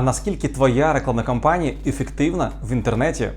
А наскільки твоя рекламна кампанія ефективна в інтернеті?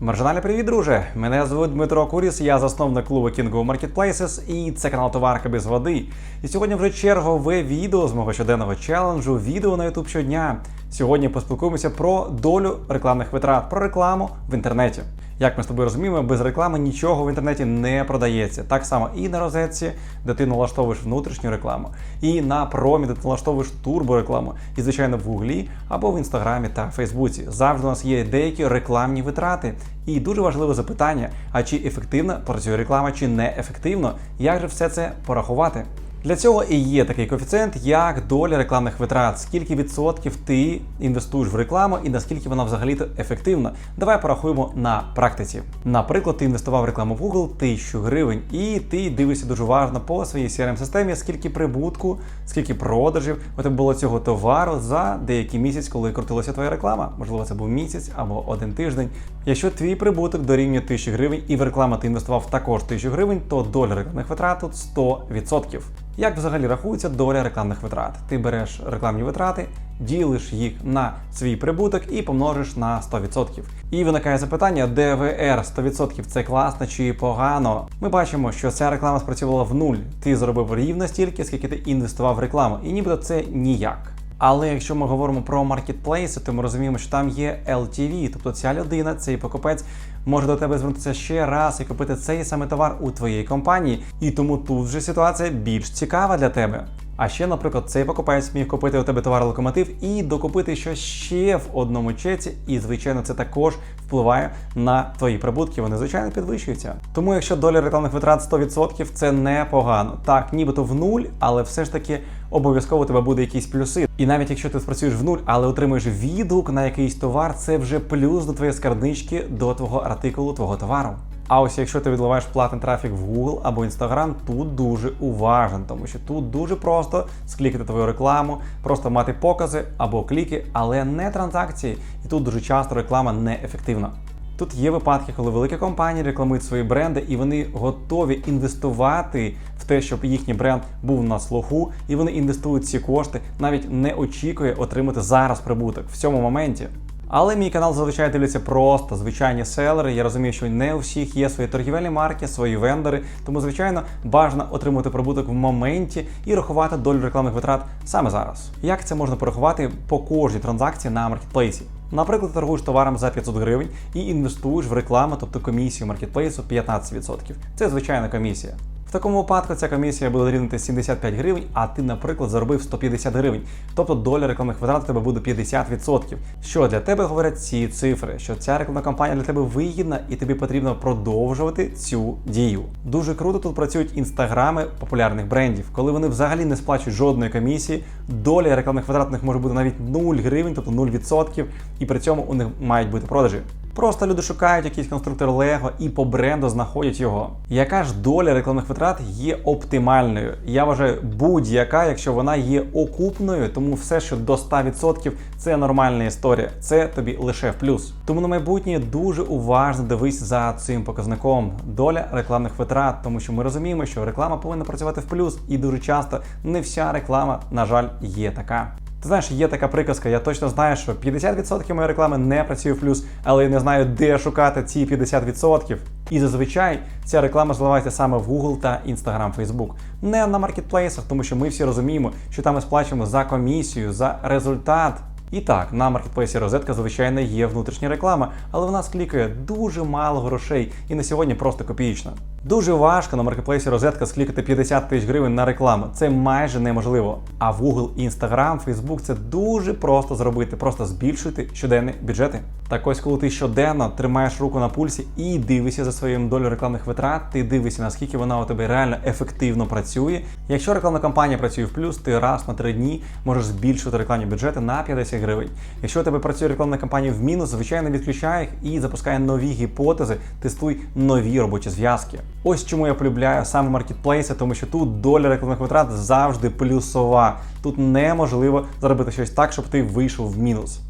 Маржинальний привіт, друже! Мене звуть Дмитро Куріс, я засновник клубу Kingo Marketplaces і це канал Товарка без води. І сьогодні вже чергове відео з мого щоденного челенджу, відео на YouTube щодня. Сьогодні поспілкуємося про долю рекламних витрат, про рекламу в інтернеті. Як ми з тобою розуміємо, без реклами нічого в інтернеті не продається. Так само і на розетці, де ти налаштовуєш внутрішню рекламу, і на промі, де ти налаштовуєш турборекламу, і звичайно в Гуглі або в інстаграмі та Фейсбуці. Завжди у нас є деякі рекламні витрати. І дуже важливе запитання: а чи ефективно працює реклама, чи не ефективно? Як же все це порахувати? Для цього і є такий коефіцієнт, як доля рекламних витрат, скільки відсотків ти інвестуєш в рекламу і наскільки вона взагалі ефективна. Давай порахуємо на практиці. Наприклад, ти інвестував в рекламу в Google 1000 гривень, і ти дивишся дуже уважно по своїй crm системі скільки прибутку, скільки продажів у тебе було цього товару за деякий місяць, коли крутилася твоя реклама. Можливо, це був місяць або один тиждень. Якщо твій прибуток дорівнює 1000 гривень і в рекламу ти інвестував також 1000 гривень, то доля рекламних витрат тут 100%. Як взагалі рахується доля рекламних витрат? Ти береш рекламні витрати, ділиш їх на свій прибуток і помножиш на 100%. І виникає запитання, ДВР 100% це класно чи погано. Ми бачимо, що ця реклама спрацювала в нуль. Ти зробив рівно стільки, скільки ти інвестував в рекламу, і нібито це ніяк. Але якщо ми говоримо про маркетплейси, то ми розуміємо, що там є LTV, тобто ця людина, цей покупець може до тебе звернутися ще раз і купити цей саме товар у твоїй компанії. І тому тут вже ситуація більш цікава для тебе. А ще, наприклад, цей покупець міг купити у тебе товар локомотив і докупити щось ще в одному чеці, і звичайно, це також впливає на твої прибутки. Вони звичайно підвищуються. Тому, якщо доля рекламних витрат 100%, це непогано. Так, нібито в нуль, але все ж таки обов'язково у тебе буде якісь плюси. І навіть якщо ти спрацюєш в нуль, але отримуєш відгук на якийсь товар, це вже плюс до твоєї скарбнички, до твого артикулу, твого товару. А ось якщо ти відливаєш платний трафік в Google або Instagram, тут дуже уважен, тому що тут дуже просто склікати твою рекламу, просто мати покази або кліки, але не транзакції. І тут дуже часто реклама неефективна. Тут є випадки, коли великі компанії рекламують свої бренди, і вони готові інвестувати в те, щоб їхній бренд був на слуху, і вони інвестують ці кошти, навіть не очікує отримати зараз прибуток в цьому моменті. Але мій канал зазвичай дивляться просто звичайні селери. Я розумію, що не у всіх є свої торгівельні марки, свої вендори. Тому, звичайно, бажано отримати прибуток в моменті і рахувати долю рекламних витрат саме зараз. Як це можна порахувати по кожній транзакції на маркетплейсі? Наприклад, торгуєш товаром за 500 гривень і інвестуєш в рекламу, тобто комісію маркетплейсу 15%. Це звичайна комісія. В такому випадку ця комісія буде рівнити 75 гривень, а ти, наприклад, заробив 150 гривень. Тобто доля рекламних витрат у тебе буде 50%. Що для тебе говорять ці цифри? Що ця рекламна кампанія для тебе вигідна і тобі потрібно продовжувати цю дію. Дуже круто тут працюють інстаграми популярних брендів, коли вони взагалі не сплачують жодної комісії. Доля рекламних витрат у них може бути навіть 0 гривень, тобто 0%, і при цьому у них мають бути продажі. Просто люди шукають якийсь конструктор Лего і по бренду знаходять його. Яка ж доля рекламних витрат є оптимальною? Я вважаю, будь-яка, якщо вона є окупною, тому все, що до 100% це нормальна історія. Це тобі лише в плюс. Тому на майбутнє дуже уважно дивись за цим показником. Доля рекламних витрат, тому що ми розуміємо, що реклама повинна працювати в плюс, і дуже часто не вся реклама, на жаль, є така. Ти знаєш, є така приказка, я точно знаю, що 50% моєї реклами не працює в плюс, але я не знаю, де шукати ці 50%. І зазвичай ця реклама зливається саме в Google та Instagram, Facebook. Не на маркетплейсах, тому що ми всі розуміємо, що там ми сплачуємо за комісію, за результат. І так, на маркетплейсі розетка, звичайно, є внутрішня реклама, але вона склікає дуже мало грошей і на сьогодні просто копієчна. Дуже важко на маркетплейсі розетка склікати 50 тисяч гривень на рекламу. Це майже неможливо. А в Google, Instagram, Facebook це дуже просто зробити, просто збільшуйте щоденні бюджети. Так ось, коли ти щоденно тримаєш руку на пульсі і дивишся за своїм долю рекламних витрат, ти дивишся, наскільки вона у тебе реально ефективно працює. Якщо рекламна кампанія працює в плюс, ти раз на три дні можеш збільшувати рекламні бюджети на 50 гривень. Якщо у тебе працює рекламна кампанія в мінус, звичайно відключай їх і запускай нові гіпотези, тестуй нові робочі зв'язки. Ось чому я полюбляю саме маркетплейси, тому що тут доля рекламних витрат завжди плюсова. Тут неможливо заробити щось так, щоб ти вийшов в мінус.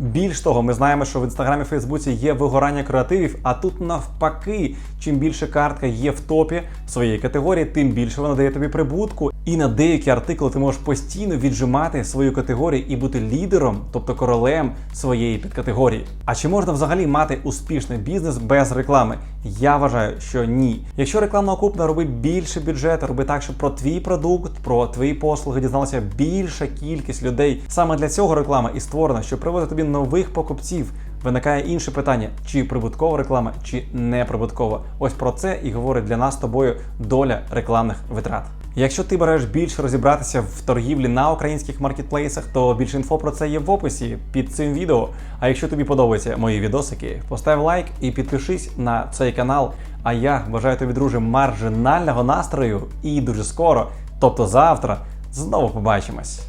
Більш того, ми знаємо, що в інстаграмі Фейсбуці є вигорання креативів, а тут навпаки, чим більше картка є в топі своєї категорії, тим більше вона дає тобі прибутку. І на деякі артикули ти можеш постійно віджимати свою категорію і бути лідером, тобто королем своєї підкатегорії. А чи можна взагалі мати успішний бізнес без реклами? Я вважаю, що ні. Якщо рекламна окупна, роби більше бюджету, роби так, щоб про твій продукт, про твої послуги дізналася більша кількість людей. Саме для цього реклама і створена, щоб приводити тобі нових покупців. Виникає інше питання: чи прибуткова реклама, чи не прибуткова. Ось про це і говорить для нас з тобою доля рекламних витрат. Якщо ти береш більше розібратися в торгівлі на українських маркетплейсах, то більше інфо про це є в описі під цим відео. А якщо тобі подобаються мої відосики, постав лайк і підпишись на цей канал. А я бажаю тобі, друже, маржинального настрою і дуже скоро, тобто завтра, знову побачимось.